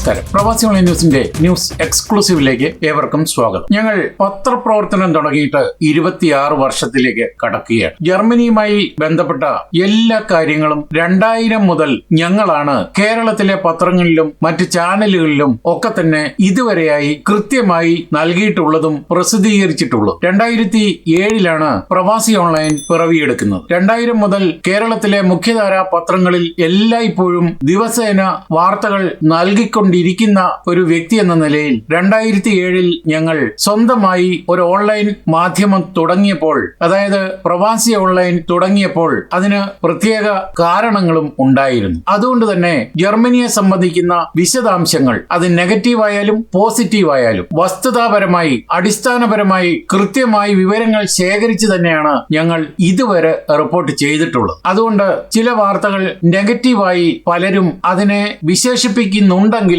നമസ്കാരം. പ്രവാസി ഓൺലൈൻ ന്യൂസിന്റെ ന്യൂസ് എക്സ്ക്ലൂസീവിലേക്ക് ഏവർക്കും സ്വാഗതം. ഞങ്ങൾ പത്രപ്രവർത്തനം തുടങ്ങിയിട്ട് ഇരുപത്തിയാറ് വർഷത്തിലേക്ക് കടക്കുകയാണ്. ജർമ്മനിയുമായി ബന്ധപ്പെട്ട എല്ലാ കാര്യങ്ങളും രണ്ടായിരം മുതൽ ഞങ്ങളാണ് കേരളത്തിലെ പത്രങ്ങളിലും മറ്റ് ചാനലുകളിലും ഒക്കെ തന്നെ ഇതുവരെയായി കൃത്യമായി നൽകിയിട്ടുള്ളതും പ്രസിദ്ധീകരിച്ചിട്ടുള്ളതും. രണ്ടായിരത്തി ഏഴിലാണ് പ്രവാസി ഓൺലൈൻ പിറവിയെടുക്കുന്നത്. രണ്ടായിരം മുതൽ കേരളത്തിലെ മുഖ്യധാരാ പത്രങ്ങളിൽ എല്ലായ്പ്പോഴും ദിവസേന വാർത്തകൾ നൽകിക്കൊണ്ടിരിക്കുന്ന ഒരു വ്യക്തി എന്ന നിലയിൽ രണ്ടായിരത്തി ഏഴിൽ ഞങ്ങൾ സ്വന്തമായി ഒരു ഓൺലൈൻ മാധ്യമം തുടങ്ങിയപ്പോൾ അതായത് പ്രവാസി ഓൺലൈൻ തുടങ്ങിയപ്പോൾ അതിന് പ്രത്യേക കാരണങ്ങളും ഉണ്ടായിരുന്നു. അതുകൊണ്ട് തന്നെ ജർമ്മനിയെ സംബന്ധിക്കുന്ന വിശദാംശങ്ങൾ അത് നെഗറ്റീവ് ആയാലും പോസിറ്റീവ് ആയാലും വസ്തുതാപരമായി അടിസ്ഥാനപരമായി കൃത്യമായി വിവരങ്ങൾ ശേഖരിച്ച് തന്നെയാണ് ഞങ്ങൾ ഇതുവരെ റിപ്പോർട്ട് ചെയ്തിട്ടുള്ളത്. അതുകൊണ്ട് ചില വാർത്തകൾ നെഗറ്റീവായി പലരും അതിനെ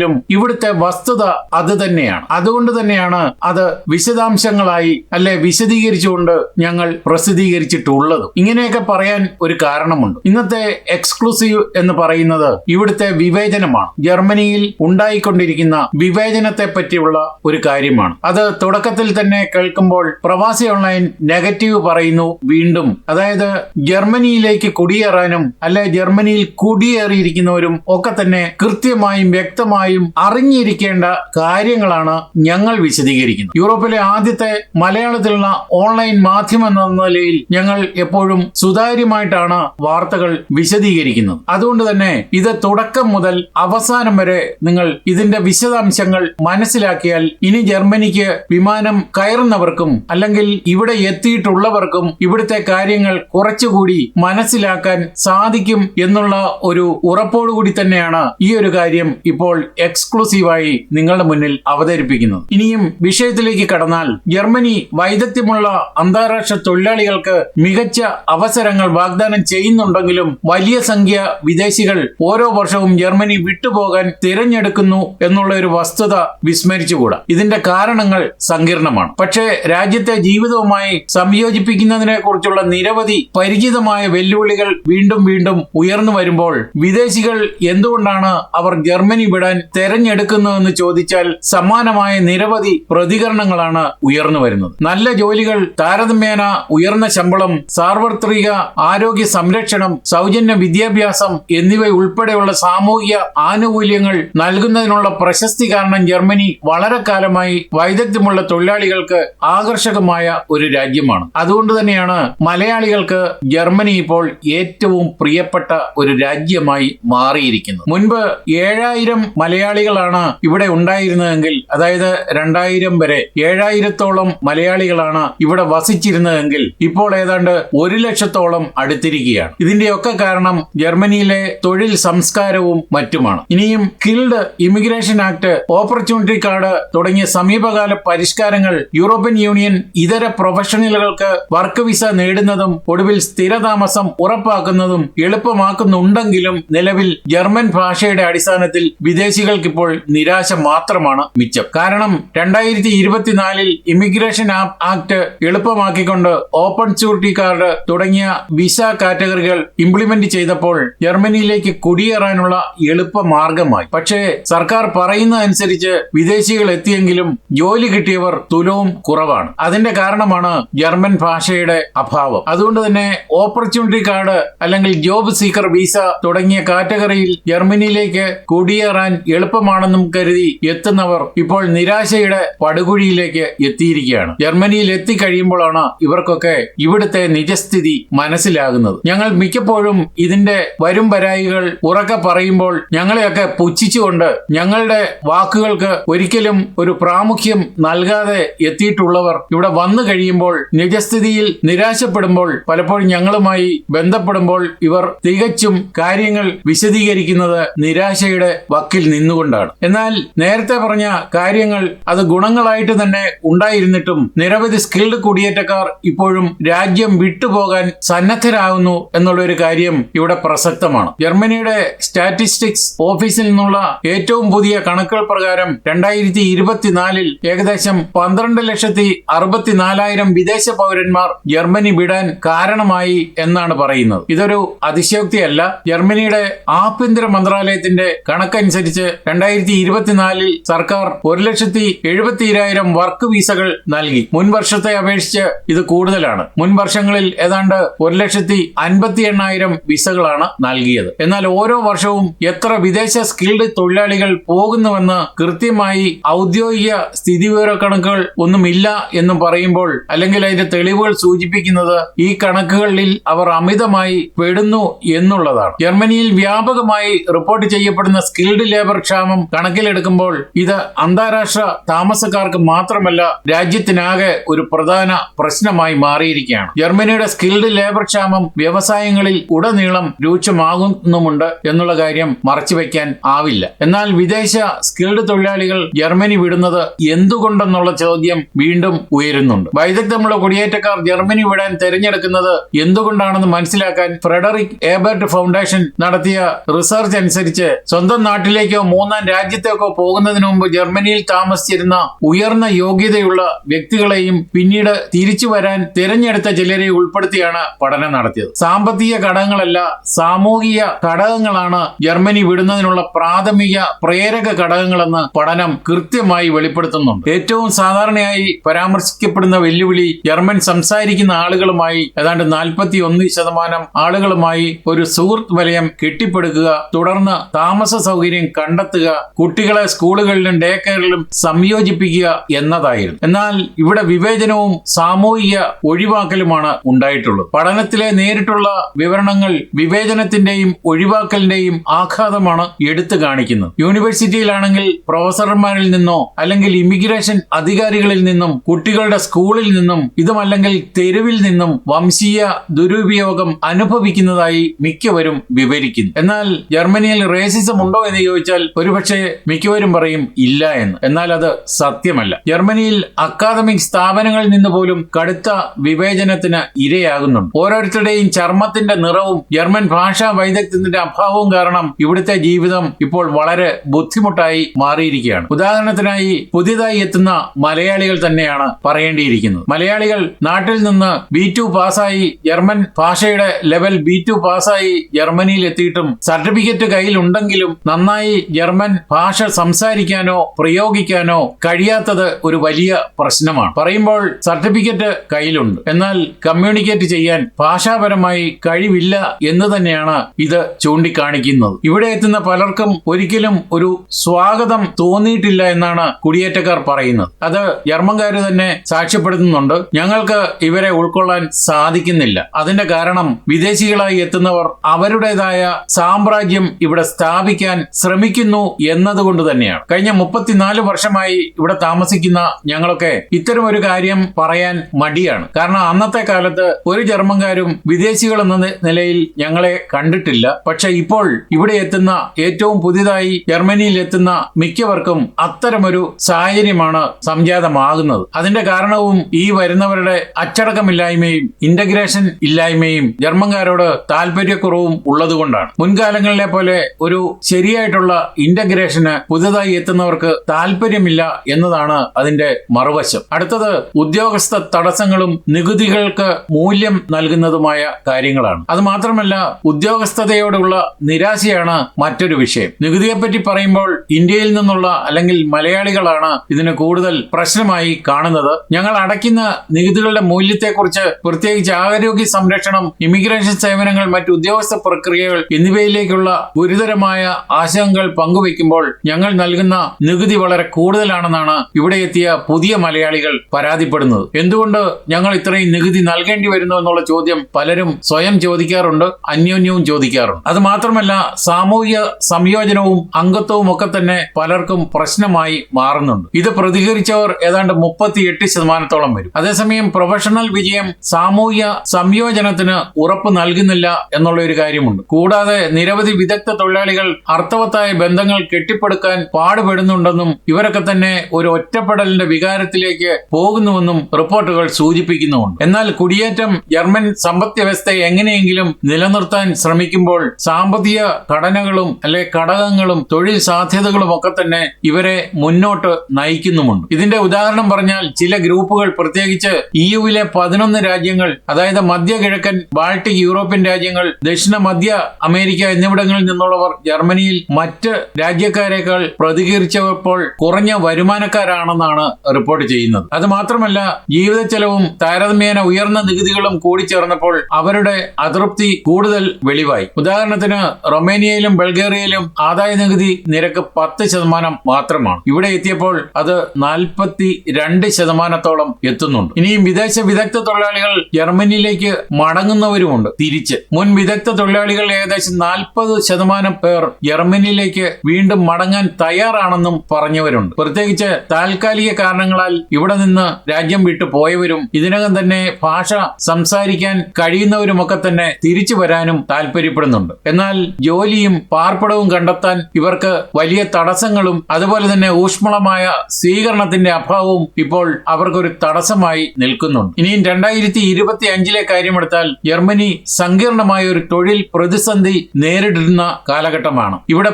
വിശേഷിപ്പിക്കുന്നുണ്ടെങ്കിലും ഇവിടുത്തെ വസ്തുത അത് തന്നെയാണ്. അതുകൊണ്ട് തന്നെയാണ് അത് വിശദാംശങ്ങളായി അല്ലെ വിശദീകരിച്ചുകൊണ്ട് ഞങ്ങൾ പ്രസിദ്ധീകരിച്ചിട്ടുള്ളത്. ഇങ്ങനെയൊക്കെ പറയാൻ ഒരു കാരണമുണ്ട്. ഇന്നത്തെ എക്സ്ക്ലൂസീവ് എന്ന് പറയുന്നത് ഇവിടുത്തെ വിവേചനമാണ്. ജർമ്മനിയിൽ ഉണ്ടായിക്കൊണ്ടിരിക്കുന്ന വിവേചനത്തെ പറ്റിയുള്ള ഒരു കാര്യമാണ്. അത് തുടക്കത്തിൽ തന്നെ കേൾക്കുമ്പോൾ പ്രവാസി ഓൺലൈൻ നെഗറ്റീവ് പറയുന്നു വീണ്ടും. അതായത് ജർമ്മനിയിലേക്ക് കുടിയേറാനും അല്ലെ ജർമ്മനിയിൽ കുടിയേറിയിരിക്കുന്നവരും ഒക്കെ തന്നെ കൃത്യമായും വ്യക്തമായും അറിഞ്ഞിരിക്കേണ്ട കാര്യങ്ങളാണ് ഞങ്ങൾ വിശദീകരിക്കുന്നത്. യൂറോപ്പിലെ ആദ്യത്തെ മലയാളത്തിലുള്ള ഓൺലൈൻ മാധ്യമം എന്ന നിലയിൽ ഞങ്ങൾ എപ്പോഴും സുതാര്യമായിട്ടാണ് വാർത്തകൾ വിശദീകരിക്കുന്നത്. അതുകൊണ്ട് തന്നെ ഇത് തുടക്കം മുതൽ അവസാനം വരെ നിങ്ങൾ ഇതിന്റെ വിശദാംശങ്ങൾ മനസ്സിലാക്കിയാൽ ഇനി ജർമ്മനിക്ക് വിമാനം കയറുന്നവർക്കും അല്ലെങ്കിൽ ഇവിടെ എത്തിയിട്ടുള്ളവർക്കും ഇവിടുത്തെ കാര്യങ്ങൾ കുറച്ചുകൂടി മനസ്സിലാക്കാൻ സാധിക്കും എന്നുള്ള ഒരു ഉറപ്പോടുകൂടി തന്നെയാണ് ഈ ഒരു കാര്യം ഇപ്പോൾ എക്സ്ക്ലൂസീവായി നിങ്ങളുടെ മുന്നിൽ അവതരിപ്പിക്കുന്നത് ഇനിയും വിഷയത്തിലേക്ക് കടന്നാൽ ജർമ്മനി വൈദഗ്ധ്യമുള്ള അന്താരാഷ്ട്ര തൊഴിലാളികൾക്ക് മികച്ച അവസരങ്ങൾ വാഗ്ദാനം ചെയ്യുന്നുണ്ടെങ്കിലും വലിയ സംഖ്യ വിദേശികൾ ഓരോ വർഷവും ജർമ്മനി വിട്ടുപോകാൻ തിരഞ്ഞെടുക്കുന്നു എന്നുള്ള ഒരു വസ്തുത വിസ്മരിച്ചുകൂടാ. ഇതിന്റെ കാരണങ്ങൾ സങ്കീർണമാണ്. പക്ഷേ രാജ്യത്തെ ജീവിതവുമായി സംയോജിപ്പിക്കുന്നതിനെ കുറിച്ചുള്ള നിരവധി പരിചിതമായ വെല്ലുവിളികൾ വീണ്ടും വീണ്ടും ഉയർന്നു വരുമ്പോൾ വിദേശികൾ എന്തുകൊണ്ടാണ് അവർ ജർമ്മനി വിടാൻ തെരഞ്ഞെടുക്കുന്നതെന്ന് ചോദിച്ചാൽ സമാനമായ നിരവധി പ്രതികരണങ്ങളാണ് ഉയർന്നു വരുന്നത്. നല്ല ജോലികൾ താരതമ്യേന ഉയർന്ന ശമ്പളം സാർവത്രിക ആരോഗ്യ സംരക്ഷണം സൗജന്യ വിദ്യാഭ്യാസം എന്നിവ ഉൾപ്പെടെയുള്ള സാമൂഹിക ആനുകൂല്യങ്ങൾ നൽകുന്നതിനുള്ള പ്രശസ്തി കാരണം ജർമ്മനി വളരെ കാലമായി വൈദഗ്ധ്യമുള്ള തൊഴിലാളികൾക്ക് ആകർഷകമായ ഒരു രാജ്യമാണ്. അതുകൊണ്ട് തന്നെയാണ് മലയാളികൾക്ക് ജർമ്മനി ഇപ്പോൾ ഏറ്റവും പ്രിയപ്പെട്ട ഒരു രാജ്യമായി മാറിയിരിക്കുന്നത്. മുൻപ് ഏഴായിരം മലയാളികളാണ് ഇവിടെ ഉണ്ടായിരുന്നതെങ്കിൽ അതായത് രണ്ടായിരം വരെ ഏഴായിരത്തോളം മലയാളികളാണ് ഇവിടെ വസിച്ചിരുന്നതെങ്കിൽ ഇപ്പോൾ ഏതാണ്ട് ഒരു ലക്ഷത്തോളം അടുത്തിരിക്കുകയാണ്. ഇതിന്റെയൊക്കെ കാരണം ജർമ്മനിയിലെ തൊഴിൽ സംസ്കാരവും മറ്റുമാണ്. ഇനിയും skilled immigration act opportunity card തുടങ്ങിയ സമീപകാല പരിഷ്കാരങ്ങൾ യൂറോപ്യൻ യൂണിയൻ ഇതര പ്രൊഫഷണലുകൾക്ക് വർക്ക് വിസ നേടുന്നതും ഒടുവിൽ സ്ഥിരതാമസം ഉറപ്പാക്കുന്നതും എളുപ്പമാക്കുന്നുണ്ടെങ്കിലും നിലവിൽ ജർമ്മൻ ഭാഷയുടെ അടിസ്ഥാനത്തിൽ വിദേശികൾക്ക് ഇപ്പോൾ നിരാശ മാത്രമാണ് മിച്ചം. കാരണം രണ്ടായിരത്തി ഇരുപത്തിനാലിൽ ഇമിഗ്രേഷൻ ആക്ട് എളുപ്പമാക്കിക്കൊണ്ട് ഓപ്പൺ സ്യൂരിറ്റി കാർഡ് തുടങ്ങിയ വിസ കാറ്റഗറികൾ ഇംപ്ലിമെന്റ് ചെയ്തപ്പോൾ ജർമ്മനിയിലേക്ക് കുടിയേറാനുള്ള എളുപ്പ മാർഗമായി. പക്ഷേ സർക്കാർ പറയുന്നതനുസരിച്ച് വിദേശികൾ എത്തിയെങ്കിലും ജോലി കിട്ടിയവർ തുലവും കുറവാണ്. അതിന്റെ കാരണമാണ് ജർമ്മൻ ഭാഷയുടെ അഭാവം. അതുകൊണ്ട് തന്നെ ഓപ്പർച്യൂണിറ്റി കാർഡ് അല്ലെങ്കിൽ ജോബ് സീക്കർ വിസ തുടങ്ങിയ കാറ്റഗറിയിൽ ജർമ്മനിയിലേക്ക് കുടിയേറാൻ എളുപ്പമാണെന്നും കരുതി എത്തുന്നവർ ഇപ്പോൾ നിരാശയുടെ പടുകുഴിയിലേക്ക് എത്തിയിരിക്കുകയാണ്. ജർമ്മനിയിൽ എത്തിക്കഴിയുമ്പോഴാണ് ഇവർക്കൊക്കെ ഇവിടുത്തെ നിജസ്ഥിതി മനസ്സിലാകുന്നത്. ഞങ്ങൾ മിക്കപ്പോഴും ഇതിന്റെ വരും വരായികൾ ഉറക്കെ പറയുമ്പോൾ ഞങ്ങളെയൊക്കെ പുച്ഛിച്ചുകൊണ്ട് ഞങ്ങളുടെ വാക്കുകൾക്ക് ഒരിക്കലും ഒരു പ്രാമുഖ്യം നൽകാതെ എത്തിയിട്ടുള്ളവർ ഇവിടെ വന്നു കഴിയുമ്പോൾ നിജസ്ഥിതിയിൽ നിരാശപ്പെടുമ്പോൾ പലപ്പോഴും ഞങ്ങളുമായി ബന്ധപ്പെടുമ്പോൾ ഇവർ തികച്ചും കാര്യങ്ങൾ വിശദീകരിക്കുന്നത് നിരാശയുടെ വക്കിൽ നിന്നുകൊണ്ടാണ്. എന്നാൽ നേരത്തെ പറഞ്ഞ കാര്യങ്ങൾ അത് ഗുണങ്ങളായിട്ട് തന്നെ ഉണ്ടായിരുന്നിട്ടും നിരവധി സ്കിൽഡ് കുടിയേറ്റക്കാർ ഇപ്പോഴും രാജ്യം വിട്ടുപോകാൻ സന്നദ്ധരാകുന്നു എന്നുള്ള ഒരു കാര്യം ഇവിടെ പ്രസക്തമാണ്. ജർമ്മനിയുടെ സ്റ്റാറ്റിസ്റ്റിക്സ് ഓഫീസിൽ നിന്നുള്ള ഏറ്റവും പുതിയ കണക്കുകൾ പ്രകാരം രണ്ടായിരത്തി ഇരുപത്തിനാലിൽ ഏകദേശം പന്ത്രണ്ട് ലക്ഷത്തി അറുപത്തിനാലായിരം വിദേശ പൗരന്മാർ ജർമ്മനി വിടാൻ കാരണമായി എന്നാണ് പറയുന്നത്. ഇതൊരു അതിശയോക്തിയല്ല. ജർമ്മനിയുടെ ആഭ്യന്തര മന്ത്രാലയത്തിന്റെ കണക്കനുസരിച്ച് രണ്ടായിരത്തി ഇരുപത്തിനാലിൽ സർക്കാർ ഒരു ലക്ഷത്തി എഴുപത്തിരായിരം വർക്ക് വീസകൾ നൽകി. മുൻ വർഷത്തെ അപേക്ഷിച്ച് ഇത് കൂടുതലാണ്. മുൻ വർഷങ്ങളിൽ ഏതാണ്ട് ഒരു ലക്ഷത്തി അൻപത്തി എണ്ണായിരം വിസകളാണ് നൽകിയത്. എന്നാൽ ഓരോ വർഷവും എത്ര വിദേശ സ്കിൽഡ് തൊഴിലാളികൾ പോകുന്നുവെന്ന് കൃത്യമായി ഔദ്യോഗിക സ്ഥിതിവിവര കണക്കുകൾ ഒന്നുമില്ല എന്ന് പറയുമ്പോൾ അല്ലെങ്കിൽ അതിന്റെ തെളിവുകൾ സൂചിപ്പിക്കുന്നത് ഈ കണക്കുകളിൽ അവർ അമിതമായി പെടുന്നു എന്നുള്ളതാണ്. ജർമ്മനിയിൽ വ്യാപകമായി റിപ്പോർട്ട് ചെയ്യപ്പെടുന്ന സ്കിൽഡ് ലേബർ ക്ഷാമം കണക്കിലെടുക്കുമ്പോൾ ഇത് അന്താരാഷ്ട്ര താമസക്കാർക്ക് മാത്രമല്ല രാജ്യത്തിനാകെ ഒരു പ്രധാന പ്രശ്നമായി മാറിയിരിക്കുകയാണ്. ജർമ്മനിയുടെ സ്കിൽഡ് ലേബർ ക്ഷാമം വ്യവസായങ്ങളിൽ ഉടനീളം രൂക്ഷമാകുന്നുമുണ്ട് എന്നുള്ള കാര്യം മറച്ചുവെക്കാൻ ആവില്ല. എന്നാൽ വിദേശ സ്കിൽഡ് തൊഴിലാളികൾ ജർമ്മനി വിടുന്നത് എന്തുകൊണ്ടെന്നുള്ള ചോദ്യം വീണ്ടും ഉയരുന്നുണ്ട്. വൈദഗ്ധ്യമുള്ള കുടിയേറ്റക്കാർ ജർമ്മനി വിടാൻ തെരഞ്ഞെടുക്കുന്നത് എന്തുകൊണ്ടാണെന്ന് മനസ്സിലാക്കാൻ ഫ്രെഡറിക് ഏബർട്ട് ഫൗണ്ടേഷൻ നടത്തിയ റിസർച്ച് അനുസരിച്ച് സ്വന്തം നാട്ടിലേക്കോ മൂന്നാം രാജ്യത്തേക്കോ പോകുന്നതിന് മുമ്പ് ജർമ്മനിയിൽ താമസിച്ചിരുന്ന ഉയർന്ന യോഗ്യതയുള്ള വ്യക്തികളെയും പിന്നീട് തിരിച്ചു വരാൻ തിരഞ്ഞെടുത്ത ചിലരെ ഉൾപ്പെടുത്തിയാണ് പഠനം നടത്തിയത്. സാമ്പത്തിക ഘടകങ്ങളല്ല സാമൂഹിക ഘടകങ്ങളാണ് ജർമ്മനി വിടുന്നതിനുള്ള പ്രാഥമിക പ്രേരക ഘടകങ്ങളെന്ന് പഠനം കൃത്യമായി വെളിപ്പെടുത്തുന്നുണ്ട്. ഏറ്റവും സാധാരണയായി പരാമർശിക്കപ്പെടുന്ന വെല്ലുവിളി ജർമ്മൻ സംസാരിക്കുന്ന ആളുകളുമായി ഏതാണ്ട് നാൽപ്പത്തി ഒന്ന് ശതമാനം ആളുകളുമായി ഒരു സുഹൃത്ത് വലയം കെട്ടിപ്പടുക്കുക തുടർന്ന് താമസ സൗകര്യം കണ്ടെത്തുക കുട്ടികളെ സ്കൂളുകളിലും ഡേ കെയറിലും സംയോജിപ്പിക്കുക എന്നതായിരുന്നു. എന്നാൽ ഇവിടെ വിവേചനവും സാമൂഹിക ഒഴിവാക്കലുമാണ് ഉണ്ടായിട്ടുള്ളത്. പഠനത്തിലെ നേരിട്ടുള്ള വിവരണങ്ങൾ വിവേചനത്തിന്റെയും ഒഴിവാക്കലിന്റെയും ആഘാതമാണ് എടുത്തു കാണിക്കുന്നത്. യൂണിവേഴ്സിറ്റിയിലാണെങ്കിൽ പ്രൊഫസർമാരിൽ നിന്നോ അല്ലെങ്കിൽ ഇമിഗ്രേഷൻ അധികാരികളിൽ നിന്നും കുട്ടികളുടെ സ്കൂളിൽ നിന്നും ഇതുമല്ലെങ്കിൽ തെരുവിൽ നിന്നും വംശീയ ദുരുപയോഗം അനുഭവിക്കുന്നതായി മിക്കവരും വിവരിക്കുന്നു. എന്നാൽ ജർമ്മനിയിൽ റേസിസം ഉണ്ടോ എന്ന് ചോദിച്ചാൽ ഒരുപക്ഷെ മിക്കവരും പറയും ഇല്ല എന്ന്. എന്നാൽ അത് സത്യമല്ല. ജർമ്മനിയിൽ അക്കാദമിക് സ്ഥാപനങ്ങളിൽ നിന്ന് പോലും കടുത്ത വിവേചനത്തിന് ഇരയാകുന്നുണ്ട്. ഓരോരുത്തരുടെയും ചർമ്മത്തിന്റെ നിറവും ജർമ്മൻ ഭാഷാ വൈദഗ്ധ്യത്തിന്റെ അഭാവവും കാരണം ഇവിടുത്തെ ജീവിതം ഇപ്പോൾ വളരെ ബുദ്ധിമുട്ടായി മാറിയിരിക്കുകയാണ്. ഉദാഹരണത്തിനായി പുതിയതായി എത്തുന്ന മലയാളികൾ തന്നെയാണ് പറയേണ്ടിയിരിക്കുന്നത്. മലയാളികൾ നാട്ടിൽ നിന്ന് ബി ടു പാസ്സായി ജർമ്മൻ ഭാഷയുടെ ലെവൽ ബി ടു പാസ്സായി ജർമ്മനിയിൽ എത്തിയിട്ടും സർട്ടിഫിക്കറ്റ് കയ്യിലുണ്ടെങ്കിലും നന്നായി ജർമ്മൻ ഭാഷ സംസാരിക്കാനോ പ്രയോഗിക്കാനോ കഴിയാത്തത് ഒരു വലിയ പ്രശ്നമാണ്. പറയുമ്പോൾ സർട്ടിഫിക്കറ്റ് കയ്യിലുണ്ട്. എന്നാൽ കമ്മ്യൂണിക്കേറ്റ് ചെയ്യാൻ ഭാഷാപരമായി കഴിവില്ല എന്ന് തന്നെയാണ് ഇത് ചൂണ്ടിക്കാണിക്കുന്നത്. ഇവിടെ എത്തുന്ന പലർക്കും ഒരിക്കലും ഒരു സ്വാഗതം തോന്നിയിട്ടില്ല എന്നാണ് കുടിയേറ്റക്കാർ പറയുന്നത്. അത് ജർമ്മൻകാർ തന്നെ സാക്ഷ്യപ്പെടുത്തുന്നുണ്ട്. ഞങ്ങൾക്ക് ഇവരെ ഉൾക്കൊള്ളാൻ സാധിക്കുന്നില്ല. അതിന്റെ കാരണം വിദേശികളായി എത്തുന്നവർ അവരുടേതായ സാമ്രാജ്യം ഇവിടെ സ്ഥാപിക്കാൻ ശ്രമിക്കുന്നു എന്നതുകൊണ്ട് തന്നെയാണ്. കഴിഞ്ഞ മുപ്പത്തിനാല് വർഷമായി ഇവിടെ താമസിക്കുന്ന ഞങ്ങളൊക്കെ ഇത്തരം ഒരു കാര്യം പറയാൻ മടിയാണ്. കാരണം അന്നത്തെ കാലത്ത് ഒരു ജർമ്മൻകാരും വിദേശികൾ എന്ന നിലയിൽ ഞങ്ങളെ കണ്ടിട്ടില്ല. പക്ഷെ ഇപ്പോൾ ഇവിടെ എത്തുന്ന ഏറ്റവും പുതിയതായി ജർമ്മനിയിൽ എത്തുന്ന മിക്കവർക്കും അത്തരമൊരു സാഹചര്യമാണ് സംജാതമാകുന്നത്. അതിന്റെ കാരണവും ഈ വരുന്നവരുടെ അച്ചടക്കമില്ലായ്മയും ഇന്റഗ്രേഷൻ ഇല്ലായ്മയും ജർമ്മൻകാരോട് താല്പര്യക്കുറവും ഉള്ളതുകൊണ്ടാണ്. മുൻകാലങ്ങളിലെ പോലെ ഒരു ശരിയായിട്ടുള്ള ഇന്റഗ്രേഷന് പുതുതായി എത്തുന്നവർക്ക് താല്പര്യമില്ല എന്നതാണ് അതിന്റെ മറുവശം. അടുത്തത് ഉദ്യോഗസ്ഥ തടസ്സങ്ങളും നികുതികൾക്ക് മൂല്യം നൽകുന്നതുമായ കാര്യങ്ങളാണ്. അത് മാത്രമല്ല ഉദ്യോഗസ്ഥതയോടുള്ള നിരാശയാണ് മറ്റൊരു വിഷയം. നികുതിയെപ്പറ്റി പറയുമ്പോൾ ഇന്ത്യയിൽ നിന്നുള്ള അല്ലെങ്കിൽ മലയാളികളാണ് ഇതിന് കൂടുതൽ പ്രശ്നമായി കാണുന്നത്. ഞങ്ങൾ അടയ്ക്കുന്ന നികുതികളുടെ മൂല്യത്തെക്കുറിച്ച് പ്രത്യേകിച്ച് ആരോഗ്യ സംരക്ഷണം ഇമിഗ്രേഷൻ സേവനങ്ങൾ മറ്റ് ഉദ്യോഗസ്ഥ പ്രക്രിയകൾ എന്നിവയിലേക്കുള്ള ഗുരുതരമായ ആശങ്കകൾ പങ്കുവയ്ക്കുമ്പോൾ ഞങ്ങൾ നൽകുന്ന നികുതി വളരെ കൂടുതലാണെന്നാണ് ഇവിടെ എത്തിയ പുതിയ മലയാളികൾ പരാതിപ്പെടുന്നത്. എന്തുകൊണ്ട് ഞങ്ങൾ ഇത്രയും നികുതി നൽകേണ്ടി വരുന്നു എന്നുള്ള ചോദ്യം പലരും സ്വയം ചോദിക്കാറുണ്ട് അന്യോന്യവും ചോദിക്കാറുണ്ട്. അത് മാത്രമല്ല സാമൂഹിക സംയോജനവും അംഗത്വവും ഒക്കെ തന്നെ പലർക്കും പ്രശ്നമായി മാറുന്നുണ്ട്. ഇത് പ്രതികരിച്ചവർ ഏതാണ്ട് മുപ്പത്തിയെട്ട് ശതമാനത്തോളം വരും. അതേസമയം പ്രൊഫഷണൽ വിജയം സാമൂഹിക സംയോജനത്തിന് ഉറപ്പ് നൽകുന്നില്ല എന്നുള്ള ഒരു കാര്യമുണ്ട്. കൂടാതെ നിരവധി വിദഗ്ധ തൊഴിലാളികൾ അർത്ഥവത്തായ ബന്ധങ്ങൾ കെട്ടിപ്പടുക്കാൻ പാടുപെടുന്നുണ്ടെന്നും ഇവരൊക്കെ തന്നെ ഒരു ഒറ്റപ്പെടലിന്റെ വികാരത്തിലേക്ക് പോകുന്നുവെന്നും റിപ്പോർട്ടുകൾ സൂചിപ്പിക്കുന്നുണ്ട് എന്നാൽ കുടിയേറ്റം ജർമ്മൻ സമ്പദ് വ്യവസ്ഥയെ എങ്ങനെയെങ്കിലും നിലനിർത്താൻ ശ്രമിക്കുമ്പോൾ സാമ്പത്തിക ഘടനകളും അല്ലെ ഘടകങ്ങളും തൊഴിൽ സാധ്യതകളും ഒക്കെ തന്നെ ഇവരെ മുന്നോട്ട് നയിക്കുന്നുമുണ്ട്. ഇതിന്റെ ഉദാഹരണം പറഞ്ഞാൽ ചില ഗ്രൂപ്പുകൾ പ്രത്യേകിച്ച് ഇ യുവിലെ പതിനൊന്ന് രാജ്യങ്ങൾ അതായത് മധ്യ കിഴക്കൻ ബാൾട്ടിക് യൂറോപ്യൻ രാജ്യങ്ങൾ ദക്ഷിണ മധ്യ അമേരിക്ക എന്നിവിടങ്ങളിൽ നിന്നുള്ളവർ ജർമ്മനിയിൽ മറ്റ് രാജ്യക്കാരേക്കാൾ പ്രതികരിച്ചപ്പോൾ കുറഞ്ഞ വരുമാനക്കാരാണെന്നാണ് റിപ്പോർട്ട് ചെയ്യുന്നത്. അത് മാത്രമല്ല ജീവിത ചെലവും താരതമ്യേന ഉയർന്ന നികുതികളും കൂടിച്ചേർന്നപ്പോൾ അവരുടെ അതൃപ്തി കൂടുതൽ വെളിവായി. ഉദാഹരണത്തിന് റൊമേനിയയിലും ബൾഗേറിയയിലും ആദായ നികുതി നിരക്ക് പത്ത് ശതമാനം മാത്രമാണ്. ഇവിടെ എത്തിയപ്പോൾ അത് നാൽപ്പത്തി രണ്ട് ശതമാനത്തോളം എത്തുന്നുണ്ട്. ഇനിയും വിദേശ വിദഗ്ധ തൊഴിലാളികൾ ജർമ്മനിയിലേക്ക് മടങ്ങുന്നവരുമുണ്ട് തിരിച്ച്. മുൻ വിദഗ്ധ തൊഴിലാളികൾ ഏകദേശം നാൽപ്പത് ശതമാനം പേർ ജർമ്മനിയിലേക്ക് വീണ്ടും മടങ്ങാൻ തയ്യാറാണെന്നും പറഞ്ഞവരുണ്ട്. പ്രത്യേകിച്ച് താൽക്കാലിക കാരണങ്ങളാൽ ഇവിടെ നിന്ന് രാജ്യം വിട്ടു പോയവരും ഇതിനകം തന്നെ ഭാഷ സംസാരിക്കാൻ കഴിയുന്നവരുമൊക്കെ തന്നെ തിരിച്ചു വരാനും താല്പര്യപ്പെടുന്നുണ്ട് എന്നാൽ ജോലിയും പാർപ്പിടവും കണ്ടെത്താൻ ഇവർക്ക് വലിയ തടസ്സങ്ങളും അതുപോലെ തന്നെ ഊഷ്മളമായ സ്വീകരണത്തിന്റെ അഭാവവും ഇപ്പോൾ അവർക്കൊരു തടസ്സമായി നിൽക്കുന്നുണ്ട്. ഇനിയും രണ്ടായിരത്തി ഇരുപത്തി അഞ്ചിലെ കാര്യമെടുത്താൽ ജർമ്മനി സങ്കീർണമായ ഒരു തൊഴിൽ പ്രതിസന്ധി നേരിടുന്ന കാലഘട്ടമാണ്. ഇവിടെ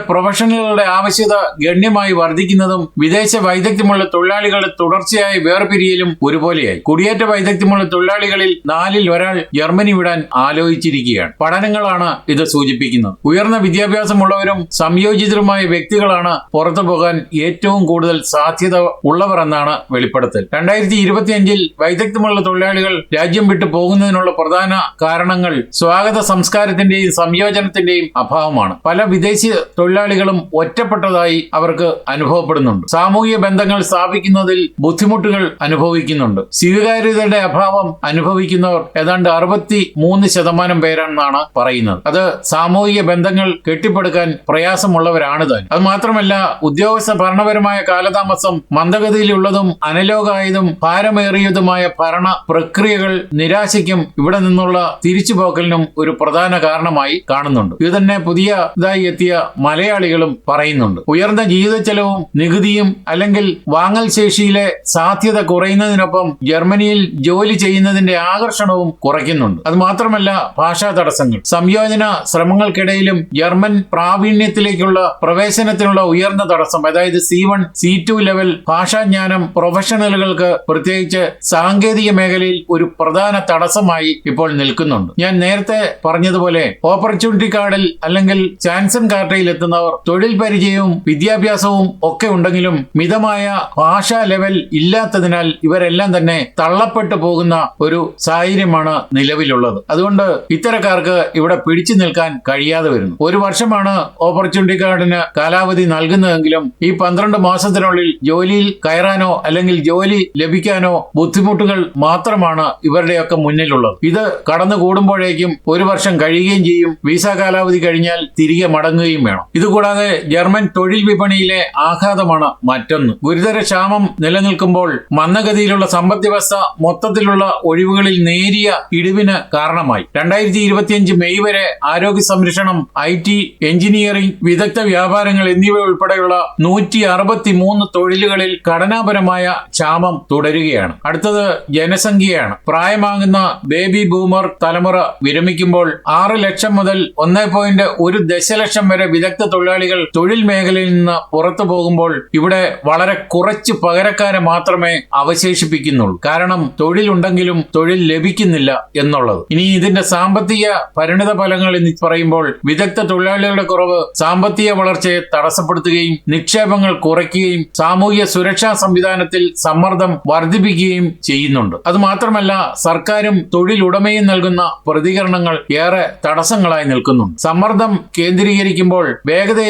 പ്രൊഫഷണലുകളുടെ ആവശ്യകത ഗണ്യമായി വർദ്ധിക്കുന്നതും വിദേശ വൈദഗ്ധ്യമുള്ള തൊഴിലാളികളുടെ തുടർച്ചയായ വേർപിരിയലും ഒരുപോലെയായി. കുടിയേറ്റ വൈദഗ്ധ്യമുള്ള തൊഴിലാളികളിൽ നാലിൽ ഒരാൾ ജർമ്മനി വിടാൻ ആലോചിച്ചിരിക്കുകയാണ്. പഠനങ്ങളാണ് ഇത് സൂചിപ്പിക്കുന്നത്. ഉയർന്ന വിദ്യാഭ്യാസമുള്ളവരും സംയോജിതരുമായ വ്യക്തികളാണ് പുറത്തു പോകാൻ ഏറ്റവും കൂടുതൽ സാധ്യത ഉള്ളവർ എന്നാണ് വെളിപ്പെടുത്തൽ. രണ്ടായിരത്തി ഇരുപത്തിയഞ്ചിൽ വൈദഗ്ധ്യമുള്ള തൊഴിലാളികൾ രാജ്യം വിട്ടു പോകുന്നതിനുള്ള പ്രധാന കാരണങ്ങൾ സ്വാഗത സംസ്കാരത്തിന്റെയും സംയോജനത്തിന്റെയും അഭാവമാണ്. പല വിദേശ തൊഴിലാളികളും ഒറ്റപ്പെട്ടതായി അവർക്ക് അനുഭവപ്പെടുന്നുണ്ട്. സാമൂഹിക ബന്ധങ്ങൾ സ്ഥാപിക്കുന്നതിൽ ബുദ്ധിമുട്ടുകൾ അനുഭവിക്കുന്നുണ്ട്. സ്വീകാര്യതയുടെ അഭാവം അനുഭവിക്കുന്നവർ ഏതാണ്ട് അറുപത്തി മൂന്ന് ശതമാനം പേരാണെന്നാണ് പറയുന്നത്. അത് സാമൂഹിക ബന്ധങ്ങൾ കെട്ടിപ്പടുക്കാൻ പ്രയാസമുള്ളവരാണ് താൻ അത് മാത്രമല്ല ഉദ്യോഗസ്ഥ ഭരണപരമായ കാലതാമസം മന്ദഗതിയിലുള്ളതും അനലോകായതും ഭാരമേറിയതുമായ ഭരണ പ്രക്രിയകൾ നിരാശയ്ക്കും ഇവിടെ നിന്നുള്ള തിരിച്ചുപോക്കലിനും ഒരു പ്രധാന കാരണമായി കാണുന്നുണ്ട്. ഇത് തന്നെ പുതിയതായി എത്തിയ മലയാളികളും പറയുന്നുണ്ട്. ഉയർന്ന ജീവിത ചെലവും നികുതിയും അല്ലെങ്കിൽ വാങ്ങൽ ശേഷിയിലെ സാധ്യത കുറയുന്നതിനൊപ്പം ജർമ്മനിയിൽ ജോലി ചെയ്യുന്നതിന്റെ ആകർഷണവും കുറയ്ക്കുന്നുണ്ട്. അത് മാത്രമല്ല ഭാഷാ തടസ്സങ്ങൾ. സംയോജന ശ്രമങ്ങൾക്കിടയിലും ജർമ്മൻ പ്രാവീണ്യത്തിലേക്കുള്ള പ്രവേശനത്തിനുള്ള ഉയർന്ന തടസ്സം അതായത് C one C two level ഭാഷാജ്ഞാനം പ്രൊഫഷണലുകൾക്ക് പ്രത്യേകിച്ച് സാങ്കേതിക മേഖലയിൽ ഒരു പ്രധാന തടസ്സമായി ഇപ്പോൾ നിൽക്കുന്നുണ്ട്. ഞാൻ നേരത്തെ പറഞ്ഞതുപോലെ ഓപ്പർച്യൂണിറ്റി കാർഡിൽ അല്ലെങ്കിൽ ചാൻസൺ കാർട്ടയിൽ എത്തുന്നവർ തൊഴിൽ പരിചയവും വിദ്യാഭ്യാസവും ഒക്കെ ഉണ്ടെങ്കിലും മിതമായ ഭാഷാ ലെവൽ ഇല്ലാത്തതിനാൽ ഇവരെല്ലാം തന്നെ തള്ളപ്പെട്ടു പോകുന്ന ഒരു സാഹചര്യമാണ് നിലവിലുള്ളത്. അതുകൊണ്ട് ഇത്തരക്കാർക്ക് ഇവിടെ പിടിച്ചു നിൽക്കാൻ കഴിയാതെ വരുന്നു. ഒരു വർഷമാണ് ഓപ്പർച്യൂണിറ്റി കാർഡിന് കാലാവധി നൽകുന്നതെങ്കിലും ഈ പന്ത്രണ്ട് മാസത്തിനുള്ളിൽ ജോലിയിൽ കയറാനോ അല്ലെങ്കിൽ ജോലി ലഭിക്കാനോ ബുദ്ധിമുട്ടുകൾ മാത്രമാണ് ഇവരുടെയൊക്കെ മുന്നിലുള്ളത്. ഇത് കടന്നു കൂടുമ്പോഴേക്കും ഒരു വർഷം കഴിയുകയും ചെയ്യും. വിസ കാലാവധി കഴിഞ്ഞാൽ തിരികെ മടങ്ങുകയും വേണം. ഇതുകൂടാതെ ജർമ്മൻ തൊഴിൽ വിപണിയിലെ ആഘാതമാണ് മറ്റൊന്ന്. ഗുരുതര ക്ഷാമം നിലനിൽക്കുമ്പോൾ മന്ദഗതിയിലുള്ള സമ്പദ് വ്യവസ്ഥ മൊത്തത്തിലുള്ള ഒഴിവുകളിൽ നേരിയ ഇടിവിന് കാരണമായി. രണ്ടായിരത്തി ഇരുപത്തിയഞ്ച് മെയ് വരെ ആരോഗ്യ സംരക്ഷണം ഐ ടി എഞ്ചിനീയറിംഗ് വിദഗ്ധ വ്യാപാരങ്ങൾ എന്നിവ ഉൾപ്പെടെയുള്ള നൂറ്റി അറുപത്തി മൂന്ന് തൊഴിലുകളിൽ ഘടനാപരമായ ക്ഷാമം തുടരുകയാണ്. അടുത്തത് ജനസംഖ്യയാണ്. പ്രായമാകുന്ന ബേബി ബൂമർ തലമുറ വിരമിക്കുമ്പോൾ ആറ് ലക്ഷം മുതൽ ഒന്ന് പോയിന്റ് ഒരു ദശലക്ഷം വരെ വിദഗ്ധ തൊഴിലാളികൾ തൊഴിൽ മേഖലയിൽ നിന്ന് പുറത്തു പോകുമ്പോൾ ഇവിടെ വളരെ കുറച്ച് പകരക്കാരെ മാത്രമേ അവശേഷിപ്പിക്കുന്നുള്ളൂ. കാരണം തൊഴിലുണ്ടെങ്കിലും തൊഴിൽ ലഭിക്കുന്നില്ല എന്നുള്ളത്. ഇനി ഇതിന്റെ സാമ്പത്തിക പരിണിത ഫലങ്ങൾ എന്ന് പറയുമ്പോൾ വിദഗ്ധ തൊഴിലാളികളുടെ കുറവ് സാമ്പത്തിക വളർച്ചയെ തടസ്സപ്പെടുത്തുകയും നിക്ഷേപങ്ങൾ കുറയ്ക്കുകയും സാമൂഹ്യ സുരക്ഷാ സംവിധാനത്തിൽ സമ്മർദ്ദം വർദ്ധിപ്പിക്കുകയും ചെയ്യുന്നുണ്ട്. അത് മാത്രമല്ല സർക്കാരും തൊഴിലുടമയും നൽകുന്ന പ്രതികരണങ്ങൾ ഏറെ തടസ്സങ്ങളായി നിൽക്കുന്നുണ്ട്. സമ്മർദ്ദം കേന്ദ്രീകരിക്കുമ്പോൾ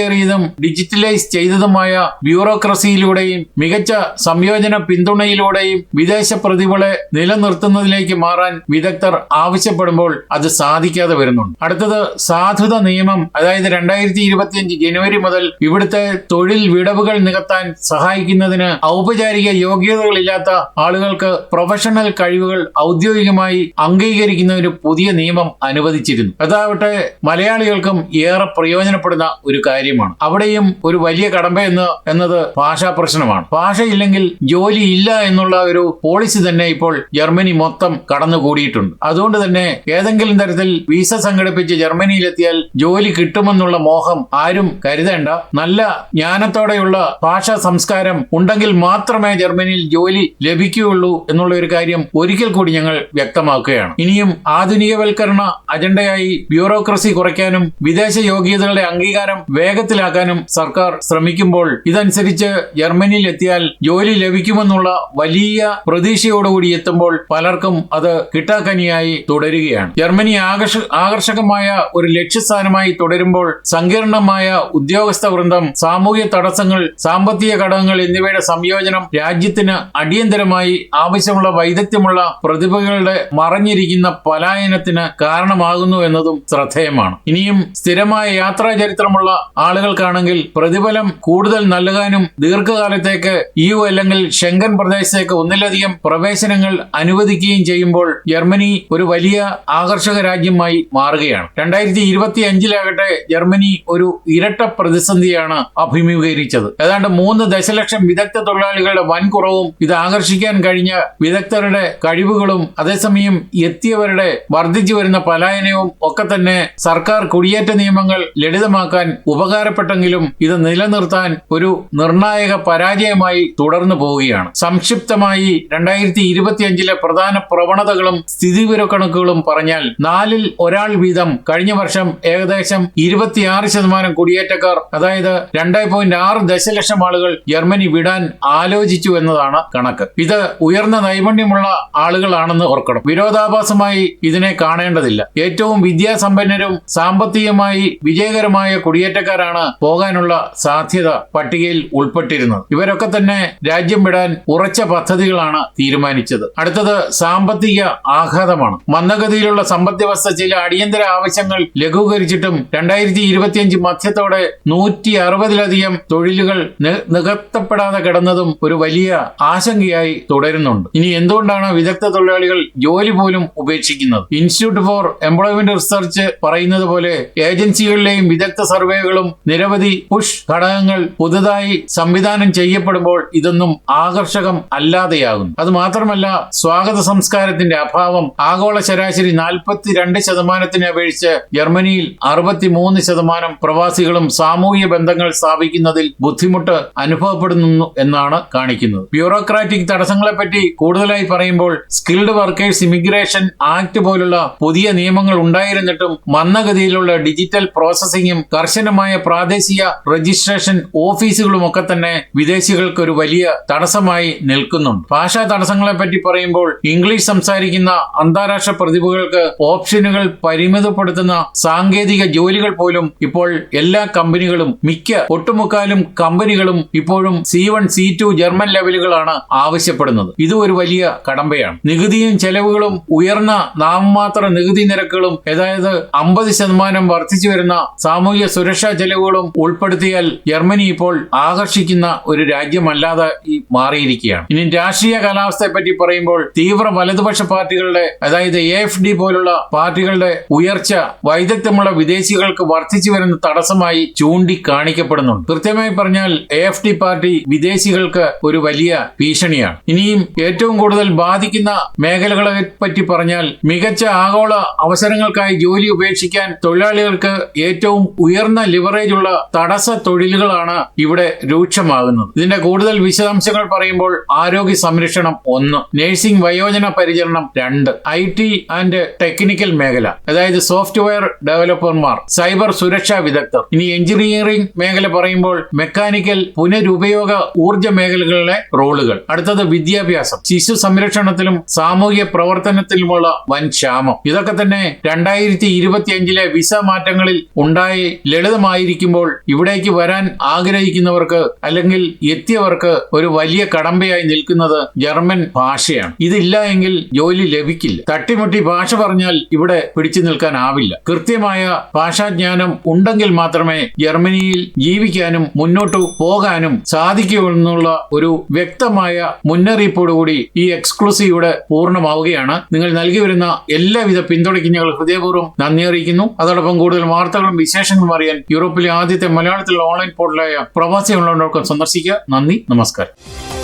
വേഗതയേറിയതും ഡിജിറ്റലൈസ് ചെയ്തതുമായ ബ്യൂറോക്രസിയിലൂടെയും മികച്ച സംയോജന പിന്തുണയിലൂടെയും വിദേശ പ്രതിഭകളെ നിലനിർത്തുന്നതിലേക്ക് മാറാൻ വിദഗ്ധർ ആവശ്യപ്പെടുമ്പോൾ അത് സാധിക്കാതെ വരുന്നുണ്ട്. അടുത്തത് സാധുത നിയമം. അതായത് രണ്ടായിരത്തി ഇരുപത്തിയഞ്ച് ജനുവരി മുതൽ ഇവിടുത്തെ തൊഴിൽ വിടവുകൾ നികത്താൻ സഹായിക്കുന്നതിന് ഔപചാരിക യോഗ്യതകളില്ലാത്ത ആളുകൾക്ക് പ്രൊഫഷണൽ കഴിവുകൾ ഔദ്യോഗികമായി അംഗീകരിക്കുന്ന ഒരു പുതിയ നിയമം അനുവദിച്ചിരുന്നു. അതാവട്ടെ മലയാളികൾക്കും ഏറെ പ്രയോജനപ്പെടുന്ന ഒരു കാര്യമാണ്. അവിടെയും ഒരു വലിയ കടമ്പ എന്ന് എന്നത് ഭാഷാ പ്രശ്നമാണ്. ഭാഷയില്ലെങ്കിൽ ജോലി ഇല്ല എന്നുള്ള ഒരു പോളിസി തന്നെ ഇപ്പോൾ ജർമ്മനി മൊത്തം കടന്നുകൂടിയിട്ടുണ്ട്. അതുകൊണ്ട് തന്നെ ഏതെങ്കിലും തരത്തിൽ വിസ സംഘടിപ്പിച്ച് ജർമ്മനിയിലെത്തിയാൽ ജോലി കിട്ടുമെന്നുള്ള മോഹം ആരും കരുതേണ്ട. നല്ല ജ്ഞാനത്തോടെയുള്ള ഭാഷാ സംസ്കാരം ഉണ്ടെങ്കിൽ മാത്രമേ ജർമ്മനിയിൽ ജോലി ലഭിക്കുകയുള്ളൂ എന്നുള്ള ഒരു കാര്യം ഒരിക്കൽ കൂടി ഞങ്ങൾ വ്യക്തമാക്കുകയാണ്. ഇനിയും ആധുനികവൽക്കരണ അജണ്ടയായി ബ്യൂറോക്രസി കുറയ്ക്കാനും വിദേശ യോഗ്യതകളുടെ അംഗീകാരം വേഗത്തിൽ വേഗത്തിലാക്കാനും സർക്കാർ ശ്രമിക്കുമ്പോൾ ഇതനുസരിച്ച് ജർമ്മനിയിൽ എത്തിയാൽ ജോലി ലഭിക്കുമെന്നുള്ള വലിയ പ്രതീക്ഷയോടുകൂടി എത്തുമ്പോൾ പലർക്കും അത് കിട്ടാക്കനിയായി തുടരുകയാണ്. ജർമ്മനി ആകർഷ ആകർഷകമായ ഒരു ലക്ഷ്യസ്ഥാനമായി തുടരുമ്പോൾ സങ്കീർണമായ ഉദ്യോഗസ്ഥ വൃന്ദം സാമൂഹ്യ തടസ്സങ്ങൾ സാമ്പത്തിക ഘടകങ്ങൾ എന്നിവയുടെ സംയോജനം രാജ്യത്തിന് അടിയന്തരമായി ആവശ്യമുള്ള വൈദഗ്ധ്യമുള്ള പ്രതിഭകളുടെ മറഞ്ഞിരിക്കുന്ന പലായനത്തിന് കാരണമാകുന്നു എന്നതും ശ്രദ്ധേയമാണ്. ഇനിയും സ്ഥിരമായ യാത്രാ ചരിത്രമുള്ള ആളുകൾക്കാണെങ്കിൽ പ്രതിഫലം കൂടുതൽ നൽകാനും ദീർഘകാലത്തേക്ക് യു അല്ലെങ്കിൽ ഷെങ്കൻ പ്രദേശത്തേക്ക് ഒന്നിലധികം പ്രവേശനങ്ങൾ അനുവദിക്കുകയും ചെയ്യുമ്പോൾ ജർമ്മനി ഒരു വലിയ ആകർഷക രാജ്യമായി മാറുകയാണ്. രണ്ടായിരത്തി ഇരുപത്തി അഞ്ചിലാകട്ടെ ജർമ്മനി ഒരു ഇരട്ട പ്രതിസന്ധിയാണ് അഭിമുഖീകരിച്ചത്. ഏതാണ്ട് മൂന്ന് ദശലക്ഷം വിദഗ്ധ തൊഴിലാളികളുടെ വൻ കുറവും ഇത് ആകർഷിക്കാൻ കഴിഞ്ഞ വിദഗ്ധരുടെ കഴിവുകളും അതേസമയം എത്തിയവരുടെ വർദ്ധിച്ചു വരുന്ന പലായനവും ഒക്കെ തന്നെ സർക്കാർ കുടിയേറ്റ നിയമങ്ങൾ ലളിതമാക്കാൻ ഉപകാരപ്പെട്ടെങ്കിലും ഇത് നിലനിർത്താൻ ഒരു നിർണായക പരാജയമായി തുടർന്നു പോവുകയാണ്. സംക്ഷിപ്തമായി രണ്ടായിരത്തി ഇരുപത്തിയഞ്ചിലെ പ്രധാന പ്രവണതകളും സ്ഥിതിവിവരക്കണക്കുകളും പറഞ്ഞാൽ നാലിൽ ഒരാൾ വീതം കഴിഞ്ഞ വർഷം ഏകദേശം ഇരുപത്തിയാറ് ശതമാനം കുടിയേറ്റക്കാർ അതായത് രണ്ടേ പോയിന്റ് ആറ് ദശലക്ഷം ആളുകൾ ജർമ്മനി വിടാൻ ആലോചിച്ചു എന്നതാണ് കണക്ക്. ഇത് ഉയർന്ന നൈപുണ്യമുള്ള ആളുകളാണെന്ന് ഓർക്കണം. വിരോധാഭാസമായി ഇതിനെ കാണേണ്ടതില്ല. ഏറ്റവും വിദ്യാസമ്പന്നരും സാമ്പത്തികമായി വിജയകരമായ കുടിയേറ്റക്കാരാണ് പോകാനുള്ള സാധ്യത പട്ടികയിൽ ഉൾപ്പെട്ടിരുന്നത്. ഇവരൊക്കെ തന്നെ രാജ്യം വിടാൻ ഉറച്ച പദ്ധതികളാണ് തീരുമാനിച്ചത്. അടുത്തത് സാമ്പത്തിക ആഘാതമാണ്. മന്ദഗതിയിലുള്ള സമ്പദ് വ്യവസ്ഥ ചില അടിയന്തര ആവശ്യങ്ങൾ ലഘൂകരിച്ചിട്ടും രണ്ടായിരത്തി ഇരുപത്തിയഞ്ച് മധ്യത്തോടെ നൂറ്റി അറുപതിലധികം തൊഴിലുകൾ നികത്തപ്പെടാതെ കിടന്നതും ഒരു വലിയ ആശങ്കയായി തുടരുന്നുണ്ട്. ഇനി എന്തുകൊണ്ടാണ് വിദഗ്ധ തൊഴിലാളികൾ ജോലി പോലും ഉപേക്ഷിക്കുന്നത്? ഇൻസ്റ്റിറ്റ്യൂട്ട് ഫോർ എംപ്ലോയ്മെന്റ് റിസർച്ച് പറയുന്നത് പോലെ ഏജൻസികളിലെയും വിദഗ്ധ സർവേകളും നിരവധി പുഷ് ഘടകങ്ങൾ പുതുതായി സംവിധാനം ചെയ്യപ്പെടുമ്പോൾ ഇതൊന്നും ആകർഷകം അല്ലാതെയാകുന്നു. അത് മാത്രമല്ല സ്വാഗത സംസ്കാരത്തിന്റെ അഭാവം ആഗോള ശരാശരി നാൽപ്പത്തിരണ്ട് ശതമാനത്തിനെ അപേക്ഷിച്ച് ജർമ്മനിയിൽ അറുപത്തിമൂന്ന് ശതമാനം പ്രവാസികളും സാമൂഹിക ബന്ധങ്ങൾ സ്ഥാപിക്കുന്നതിൽ ബുദ്ധിമുട്ട് അനുഭവപ്പെടുന്നു എന്നാണ് കാണിക്കുന്നത്. ബ്യൂറോക്രാറ്റിക് തടസ്സങ്ങളെപ്പറ്റി കൂടുതലായി പറയുമ്പോൾ സ്കിൽഡ് വർക്കേഴ്സ് ഇമിഗ്രേഷൻ ആക്ട് പോലുള്ള പുതിയ നിയമങ്ങൾ ഉണ്ടായിരുന്നിട്ടും മന്ദഗതിയിലുള്ള ഡിജിറ്റൽ പ്രോസസ്സിംഗും കർശനമായ പ്രാദേശിക രജിസ്ട്രേഷൻ ഓഫീസുകളും ഒക്കെ തന്നെ വിദേശികൾക്ക് ഒരു വലിയ തടസ്സമായി നിൽക്കുന്നുണ്ട്. ഭാഷാ തടസ്സങ്ങളെ പറ്റി പറയുമ്പോൾ ഇംഗ്ലീഷ് സംസാരിക്കുന്ന അന്താരാഷ്ട്ര പ്രതിഭകൾക്ക് ഓപ്ഷനുകൾ പരിമിതപ്പെടുത്തുന്ന സാങ്കേതിക ജോലികൾ പോലും ഇപ്പോൾ എല്ലാ കമ്പനികളും മിക്ക ഒട്ടുമുക്കാലും കമ്പനികളും ഇപ്പോഴും C one C two German ലെവലുകളാണ് ആവശ്യപ്പെടുന്നത്. ഇത് ഒരു വലിയ കടമ്പയാണ്. നികുതിയും ചെലവുകളും ഉയർന്ന നാമമാത്ര നികുതി നിരക്കുകളും അതായത് അമ്പത് ശതമാനം വർദ്ധിച്ചു വരുന്ന സാമൂഹിക സുരക്ഷാ ചെലവുകളും ഉൾപ്പെടുത്തിയാൽ ജർമ്മനി ഇപ്പോൾ ആകർഷിക്കുന്ന ഒരു രാജ്യമല്ലാതെ മാറിയിരിക്കുകയാണ്. ഇനി രാഷ്ട്രീയ കാലാവസ്ഥയെ പറ്റി പറയുമ്പോൾ തീവ്ര വലതുപക്ഷ പാർട്ടികളുടെ അതായത് എ എഫ് ഡി പോലുള്ള പാർട്ടികളുടെ ഉയർച്ച വൈദഗ്ധ്യമുള്ള വിദേശികൾക്ക് വർദ്ധിച്ചു വരുന്ന തടസ്സമായി ചൂണ്ടിക്കാണിക്കപ്പെടുന്നുണ്ട്. കൃത്യമായി പറഞ്ഞാൽ എ എഫ് ഡി പാർട്ടി വിദേശികൾക്ക് ഒരു വലിയ ഭീഷണിയാണ്. ഇനിയും ഏറ്റവും കൂടുതൽ ബാധിക്കുന്ന മേഖലകളെ പറ്റി പറഞ്ഞാൽ മികച്ച ആഗോള അവസരങ്ങൾക്കായി ജോലി ഉപേക്ഷിക്കാൻ തൊഴിലാളികൾക്ക് ഏറ്റവും ഉയർന്ന ലിവറേജ് ഉള്ള തടസ്സ തൊഴിലുകളാണ് ഇവിടെ രൂക്ഷമാകുന്നത്. ഇതിന്റെ കൂടുതൽ വിശദാംശങ്ങൾ പറയുമ്പോൾ ആരോഗ്യ സംരക്ഷണം ഒന്ന് നഴ്സിംഗ് വയോജന പരിചരണം രണ്ട് ഐ ടി ആൻഡ് ടെക്നിക്കൽ മേഖല അതായത് സോഫ്റ്റ്വെയർ ഡെവലപ്പർമാർ സൈബർ സുരക്ഷാ വിദഗ്ധർ. ഇനി എഞ്ചിനീയറിംഗ് മേഖല പറയുമ്പോൾ മെക്കാനിക്കൽ പുനരുപയോഗ ഊർജ മേഖലകളിലെ റോളുകൾ. അടുത്തത് വിദ്യാഭ്യാസം. ശിശു സംരക്ഷണത്തിലും സാമൂഹ്യ പ്രവർത്തനത്തിലുമുള്ള വൻ ക്ഷാമം. ഇതൊക്കെ തന്നെ രണ്ടായിരത്തി ഇരുപത്തി അഞ്ചിലെ വിസ മാറ്റങ്ങളിൽ ഉണ്ടായി ലളിതമായിരിക്കുമ്പോൾ ഇവിടേക്ക് വരാൻ ആഗ്രഹിക്കുന്നവർക്ക് അല്ലെങ്കിൽ എത്തിയവർക്ക് ഒരു വലിയ കടമ്പയായി നിൽക്കുന്നത് ജർമ്മൻ ഭാഷയാണ്. ഇതില്ല എങ്കിൽ ജോലി ലഭിക്കില്ല. തട്ടിമുട്ടി ഭാഷ പറഞ്ഞാൽ ഇവിടെ പിടിച്ചു നിൽക്കാനാവില്ല. കൃത്യമായ ഭാഷാജ്ഞാനം ഉണ്ടെങ്കിൽ മാത്രമേ ജർമ്മനിയിൽ ജീവിക്കാനും മുന്നോട്ട് പോകാനും സാധിക്കൂ എന്നുള്ള ഒരു വ്യക്തമായ മുന്നറിയിപ്പോടുകൂടി ഈ എക്സ്ക്ലൂസീവ് പൂർണമാവുകയാണ്. നിങ്ങൾ നൽകി വരുന്ന എല്ലാവിധ പിന്തുണയ്ക്കും ഞങ്ങൾ ഹൃദയപൂർവം നന്ദി അറിയിക്കുന്നു. അതോടൊപ്പം കൂടുതൽ വാർത്തകളും വിശേഷങ്ങളും അറിയാൻ യൂറോപ്പിലെ ആദ്യത്തെ മലയാളത്തിലുള്ള ഓൺലൈൻ പോർട്ടലായ പ്രവാസി ഓൺലൈൻ സന്ദർശിക്കുക. നന്ദി നമസ്കാരം.